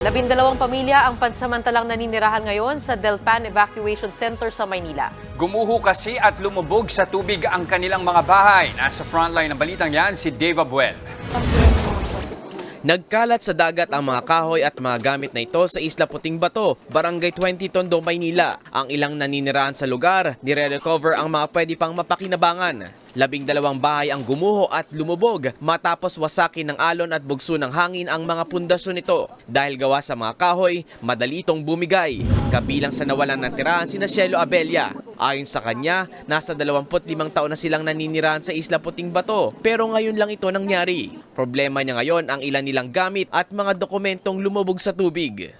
Labindalawang pamilya ang pansamantalang naninirahan ngayon sa Delpan Evacuation Center sa Maynila. Gumuho kasi at lumubog sa tubig ang kanilang mga bahay. Nasa frontline ng balitang yan si Dave Abuel. Nagkalat sa dagat ang mga kahoy at mga gamit na ito sa Isla Puting Bato, Barangay 20 Tondo, Maynila. Ang ilang naninirahan sa lugar, nire-recover ang mga pwede pang mapakinabangan. Labing dalawang bahay ang gumuho at lumubog matapos wasakin ng alon at bugso ng hangin ang mga pundasyon nito. Dahil gawa sa mga kahoy, madali itong bumigay. Kabilang sa nawalan ng tirahan si Cielo Abella. Ayon sa kanya, nasa 25 taon na silang naninirahan sa Isla Puting Bato pero ngayon lang ito nangyari. Problema niya ngayon ang ilan nilang gamit at mga dokumentong lumubog sa tubig.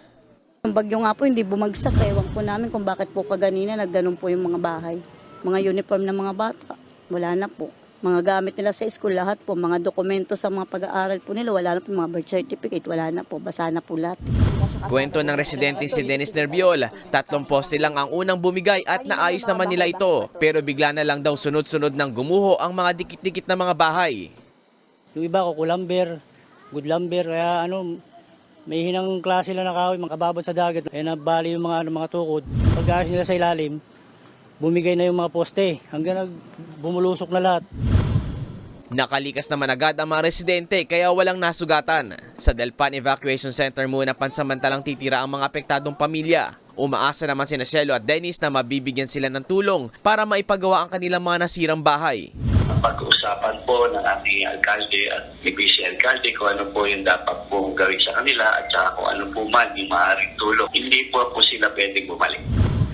Yung bagyo nga po hindi bumagsak. Ewan po namin kung bakit po kaganina nagganon po yung mga bahay. Mga uniform ng mga bata, wala na po. Mga gamit nila sa school, lahat po. Mga dokumento sa mga pag-aaral po nila, wala na po. Mga birth certificate, wala na po. Basa na po lahat. Kwento ng residente si Dennis Nerviol, tatlong poste lang ang unang bumigay at naayos naman nila ito. Pero bigla na lang daw sunod-sunod ng gumuho ang mga dikit-dikit na mga bahay. Yung iba ko kulamber, good lumber, kaya ano, may hinang klase lang na kahoy, makababad sa dagat. Kaya nabali yung mga, ano, mga tukod. Pag nila sa ilalim, bumigay na yung mga poste. Hanggang nag, bumulusok na lahat. Nakalikas naman agad ang mga residente kaya walang nasugatan. Sa Delpan Evacuation Center muna pansamantalang titira ang mga apektadong pamilya. Umaasa naman si Cielo at Dennis na mabibigyan sila ng tulong para maipagawa ang kanilang mga nasirang bahay. pag-usapan po ng aming alkalde at ni vice alkalde kung ano po yung dapat pong gawin sa kanila at saka kung ano po man yung maaaring tulong. Hindi po po sila pwedeng bumalik.